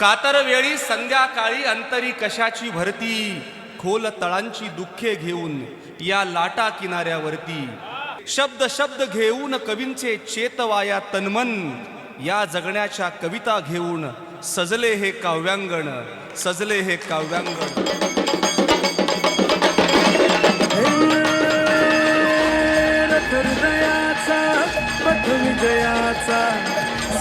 कातर वेळी संध्याकाळी अंतरी कशाची भरती? खोल तळांची दुःखे घेऊन या लाटा किनाऱ्यावरती. शब्द शब्द घेऊन कवींचे चेतवाया तन्मन. या जगण्याच्या कविता घेऊन सजले हे काव्यांगण सजले हे काव्यांगण. हृदयाचा पथ विजयाचा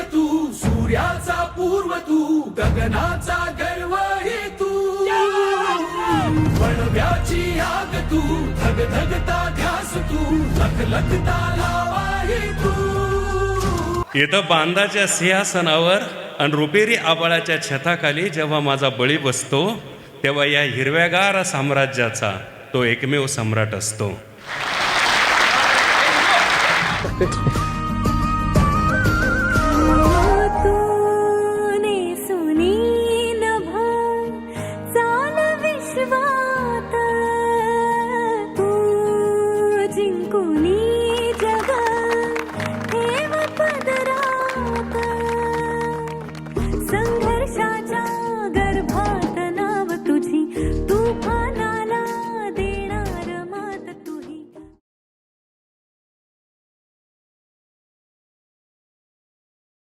सूर्य तू सूर्याचा पूर्व तू गगनाचा गर्व हे तू. वणव्याची आग तू धग धगता ध्यास तू लख लखता लावा हे तू. इथं बांधाच्या सिंहासनावर आणि रुपेरी आबाळाच्या छताखाली जेव्हा माझा बळी बसतो तेव्हा या हिरव्यागार साम्राज्याचा तो एकमेव सम्राट असतो.